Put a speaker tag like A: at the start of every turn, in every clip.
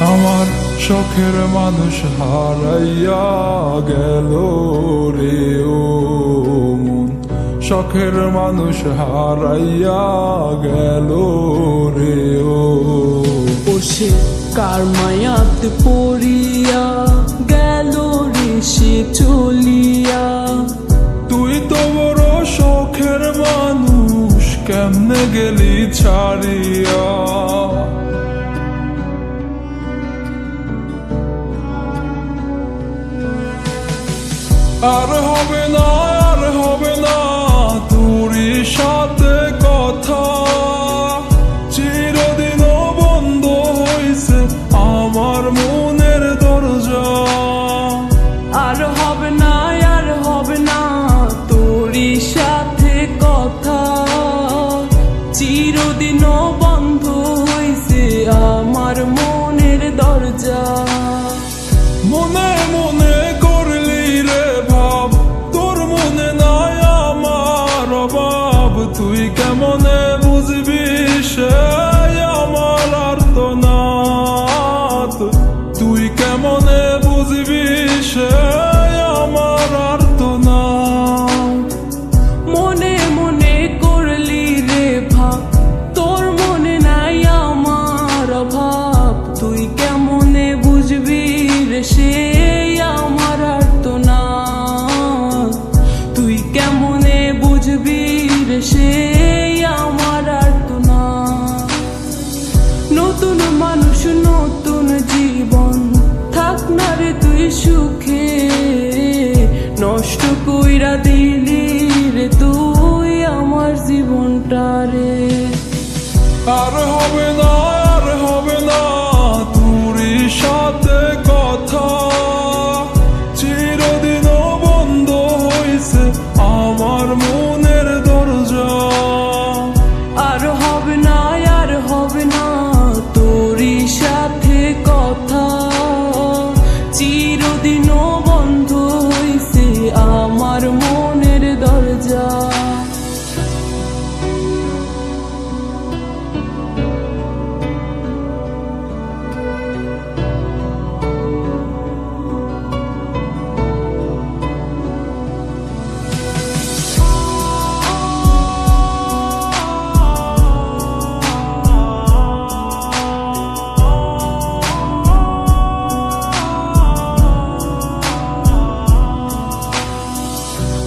A: আমার শখের মানুষ হারাইয়া গেল রে, ও মন। শখের মানুষ হারাইয়া গেল রে, ও
B: সে কার মায়াত পড়িয়া গেল রে সে চলিয়া।
A: আর হবে সাথে কথা। চিরদিন বন্ধ হইছে আমার মনের দরজা।
B: আর হবে না, আর হবে না তোরই সাথে কথা। চিরদিন বন্ধ হইছে আমার মনের দরজা।
A: মনে মনে আর হবে না। আর সাথে কথা। চিরদিন বন্ধ হয়েছে আমার মনের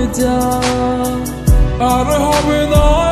B: আমার মনের দরজা
A: আর হবে না